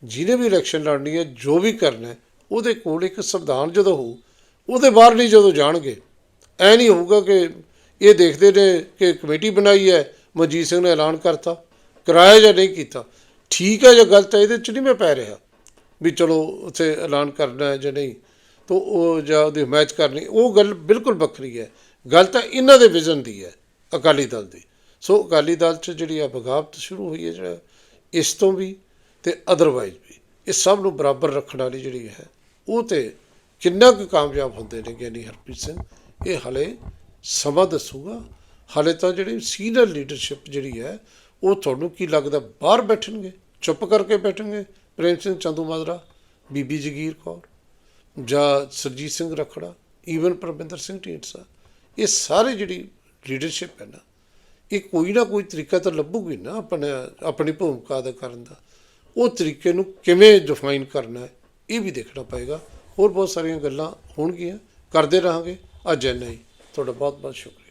ਜਿਹਨੇ ਵੀ ਇਲੈਕਸ਼ਨ ਲੜਨੀ ਹੈ, ਜੋ ਵੀ ਕਰਨਾ ਉਹਦੇ ਕੋਲ ਇੱਕ ਸੰਵਿਧਾਨ ਜਦੋਂ ਹੋਊ, ਉਹਦੇ ਬਾਹਰ ਨਹੀਂ ਜਦੋਂ ਜਾਣਗੇ। ਐ ਨਹੀਂ ਹੋਊਗਾ ਕਿ ਇਹ ਦੇਖਦੇ ਨੇ ਕਿ ਕਮੇਟੀ ਬਣਾਈ ਹੈ, ਮਨਜੀਤ ਸਿੰਘ ਨੇ ਐਲਾਨ ਕਰਤਾ। ਕਰਾਇਆ ਜਾਂ ਨਹੀਂ ਕੀਤਾ? ਠੀਕ ਹੈ ਜਾਂ ਗਲਤ ਹੈ, ਇਹਦੇ ਚ ਨਹੀਂ ਮੈਂ ਪੈ ਰਿਹਾ। ਵੀ ਚਲੋ, ਉੱਥੇ ਐਲਾਨ ਕਰਨਾ ਹੈ ਜਾਂ ਨਹੀਂ, ਤੋ ਉਹ ਜਾਂ ਉਹਦੀ ਹਮਾਇਤ ਕਰਨੀ, ਉਹ ਗੱਲ ਬਿਲਕੁਲ ਵੱਖਰੀ ਹੈ। ਗੱਲ ਤਾਂ ਇਹਨਾਂ ਦੇ ਵਿਜ਼ਨ ਦੀ ਹੈ, ਅਕਾਲੀ ਦਲ ਦੀ। ਸੋ ਅਕਾਲੀ ਦਲ 'ਚ ਜਿਹੜੀ ਆ ਬਗਾਵਤ ਸ਼ੁਰੂ ਹੋਈ ਹੈ ਜਿਹੜਾ, ਇਸ ਤੋਂ ਵੀ ਤੇ ਅਦਰਵਾਈਜ਼ ਵੀ, ਇਹ ਸਭ ਨੂੰ ਬਰਾਬਰ ਰੱਖਣ ਵਾਲੀ ਜਿਹੜੀ ਹੈ, ਉਹ ਤੇ ਕਿੰਨਾ ਕੁ ਕਾਮਯਾਬ ਹੁੰਦੇ ਨੇ ਗਿਆਨੀ ਹਰਪ੍ਰੀਤ ਸਿੰਘ, ਇਹ ਹਲੇ ਸਮਾਂ ਦੱਸੂਗਾ। ਹਲੇ ਤਾਂ ਜਿਹੜੀ ਸੀਨੀਅਰ ਲੀਡਰਸ਼ਿਪ ਜਿਹੜੀ ਹੈ ਉਹ ਤੁਹਾਨੂੰ ਕੀ ਲੱਗਦਾ ਬਾਹਰ ਬੈਠਣਗੇ? ਚੁੱਪ ਕਰਕੇ ਬੈਠਣਗੇ? ਪ੍ਰੇਮ ਸਿੰਘ ਚੰਦੂਮਾਜਰਾ ਬੀਬੀ ਜਗੀਰ ਕੌਰ ਜਾਂ ਸਰਜੀਤ ਸਿੰਘ ਰਖੜਾ ਈਵਨ ਪਰਮਿੰਦਰ ਸਿੰਘ ਢੀਂਡਸਾ। ਇਹ ਸਾਰੇ ਜਿਹੜੀ ਲੀਡਰਸ਼ਿਪ ਹੈ ਨਾ, ਇਹ ਕੋਈ ਨਾ ਕੋਈ ਤਰੀਕਾ ਤਾਂ ਲੱਭੂਗੀ ਨਾ ਆਪਣੇ, ਆਪਣੀ ਭੂਮਿਕਾ ਅਦਾ ਕਰਨ ਦਾ। ਉਹ ਤਰੀਕੇ ਨੂੰ ਕਿਵੇਂ ਡਿਫਾਈਨ ਕਰਨਾ ਹੈ, ਇਹ ਵੀ ਦੇਖਣਾ ਪਏਗਾ। ਹੋਰ ਬਹੁਤ ਸਾਰੀਆਂ ਗੱਲਾਂ ਹੋਣਗੀਆਂ। ਕਰਦੇ ਰਹਾਂਗੇ। ਅੱਜ ਇੰਨਾ ਹੀ। ਤੁਹਾਡਾ ਬਹੁਤ ਬਹੁਤ ਸ਼ੁਕਰੀਆ।